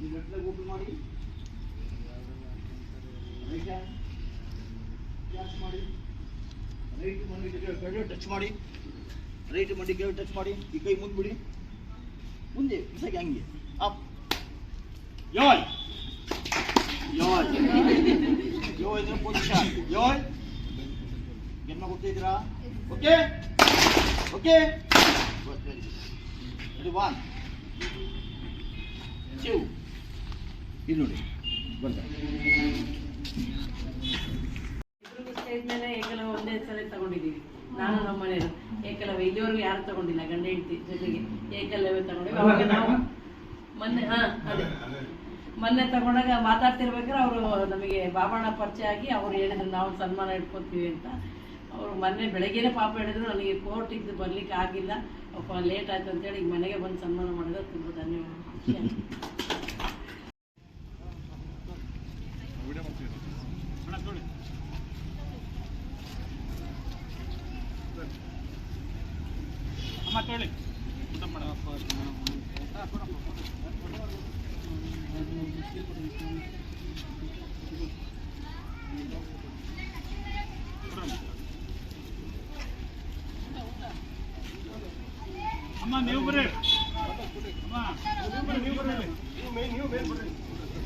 मतलब वो बीमारी ಕ್ಯಾಚ್ ಮಾಡಿ ರೈಟ್ ಮಂಡಿಗೆ ಕೆಳಗೆ ಟಚ್ ಮಾಡಿ ರೈಟ್ ಮಂಡಿಗೆ ಕೆಳಗೆ ಟಚ್ ಮಾಡಿ ಈ ಕೈ ಮುಂದೆ ಬಿಡಿ ಮುಂದೆ ಬಿಸಾಗಿ ಹಂಗೆ ಅಪ್ ಯೋಯ್ ಯೋಯ್ ಯೋಯ್ ಇದ್ರ ಪೊಸಿಷನ್ ಯೋಯ್ ಜನ್ಮ ಗೊತ್ತಿದ್ದೀರಾ ಓಕೆ ಓಕೆ ಇದು ಒನ್ ಟೂ ಇದು ನೋಡಿ ಬಂದ. ಸ್ಟೇಜ್ ಒಂದೇ ಸಲ ತಗೊಂಡಿದ್ದೀವಿ. ನಾನು ನಮ್ಮ ಮನೆಯವರು. ಏಕಲವ್ಯ ಇಲ್ಲಿವರೆಗೂ ಯಾರು ತಗೊಂಡಿಲ್ಲ ಗಂಡ ಹೆಂಡತಿ ಜೊತೆಗೆ ಏಕಲವ್ಯ ತಗೊಂಡಿವಿ ಅವಾಗ ನಾವು ಮೊನ್ನೆ ಹಾ ಅದೇ. ಮೊನ್ನೆ ತಗೊಂಡಾಗ ಮಾತಾಡ್ತಿರ್ಬೇಕಾದ್ರೆ ಅವರು ನಮಗೆ ಬಾಬಣ್ಣ ಪರಿಚಯ ಆಗಿ ಅವ್ರು ಹೇಳಿದ್ರು ನಾವು ಸನ್ಮಾನ ಇಟ್ಕೊತೀವಿ ಅಂತ. ಅವರು ಮೊನ್ನೆ ಬೆಳಗ್ಗೆನೇ ಪಾಪ ಹೇಳಿದ್ರು ನನಗೆ ಕೋರ್ಟಿದ್ದು ಬರ್ಲಿಕ್ಕೆ ಆಗಿಲ್ಲ. ಅಪ್ಪ ಲೇಟ್ ಆಯ್ತು ಅಂತೇಳಿ ಈಗ ಮನೆಗೆ ಬಂದು ಸನ್ಮಾನ ಮಾಡಿದ್ರೆ. ತುಂಬ ಧನ್ಯವಾದ ಆಯ್ತು. ಅಮ್ಮ ನೀವು ಬರ್ರಿ. ಅಮ್ಮ ನೀವು ಬರ್ರಿ ಮೇನ್ ನೀವು ಮೇನ್ ಬರ್ರಿ, ನೀವು ಬರ್ರಿ